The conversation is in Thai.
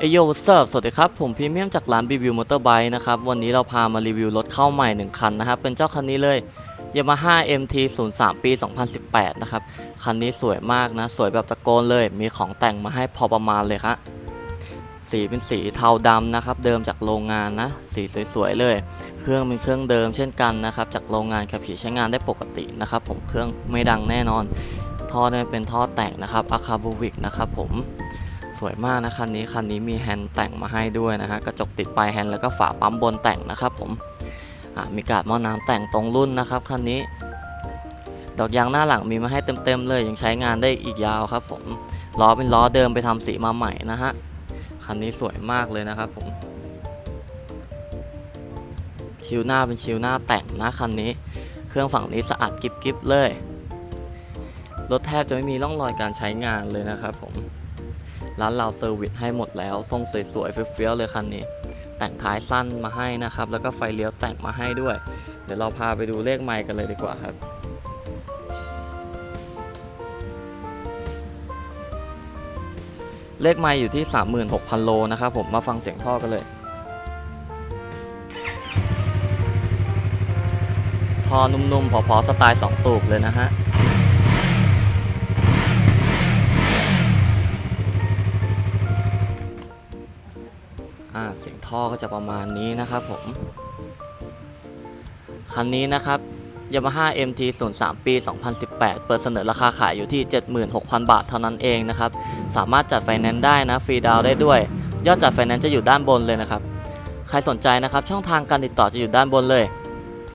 เอโยวัสเสวัสดีครับ ผมพรีเมียมจากร้านรีวิวมอเตอร์ไบค์นะครับ วันนี้เราพามารีวิวรถเข้าใหม่ 1 คันนะครับ เป็นเจ้าคันนี้เลย Yamaha MT 0 3ปี 2018 นะครับ คันนี้สวยมากนะ สวยแบบตะโกนเลย มีของแต่งมาให้พอประมาณเลยครับสีเป็นสีเทาดำนะครับ เดิมจากโรงงานนะ สีสวยๆเลย เครื่องเป็นเครื่องเดิมเช่นกันนะครับ จากโรงงานขับขี่ใช้งานได้ปกตินะครับ ผมเครื่องไม่ดังแน่นอน ท่อเนี่ยเป็นท่อแต่งนะครับอาคาบูวิกนะครับผม สวยมากนะคันนี้คันนี้มีแฮนด์แต่งมาให้ด้วยนะฮะกระจกติดปลายแฮนด์แล้วก็ฝาปั๊มบนแต่งนะครับผมมีกาดหม้อน้ำแต่งตรงรุ่นนะครับคันนี้ ดอกยางหน้าหลังมีมาให้เต็มๆเลยยังใช้งานได้อีกยาวครับผมล้อเป็นล้อเดิมไปทำสีมาใหม่นะฮะคันนี้สวยมากเลยนะครับผมชิวหน้าเป็นชิวหน้าแต่งนะคันนี้ เครื่องฝั่งนี้สะอาดกิบๆเลยรถแทบจะไม่มีร่องรอยการใช้งานเลยนะครับผม ร้านเราเซอร์วิสให้หมดแล้ว ทรงสวยๆเฟี้ยวๆเลยคันนี้ แต่งท้ายสั้นมาให้นะครับ แล้วก็ไฟเลี้ยวแต่งมาให้ด้วย เดี๋ยวเราพาไปดูเลขไมค์กันเลยดีกว่าครับเลขไมค์อยู่ที่ 36,000 โลนะครับผมมาฟังเสียงท่อกันเลย ท่อนุ่มๆ พอๆ สไตล์ 2 สูบเลยนะฮะ อ่าเสียงท่อก็จะประมาณนี้นะครับผม คันนี้นะครับ Yamaha MT 0 3 ปี 2018 เปิดเสนอราคาขายอยู่ที่ 76,000 บาทเท่านั้นเองนะครับ สามารถจัดไฟแนนซ์ได้นะ ฟรีดาวน์ได้ด้วย ยอดจัดไฟแนนซ์จะอยู่ด้านบนเลยนะครับ ใครสนใจนะครับ ช่องทางการติดต่อจะอยู่ด้านบนเลย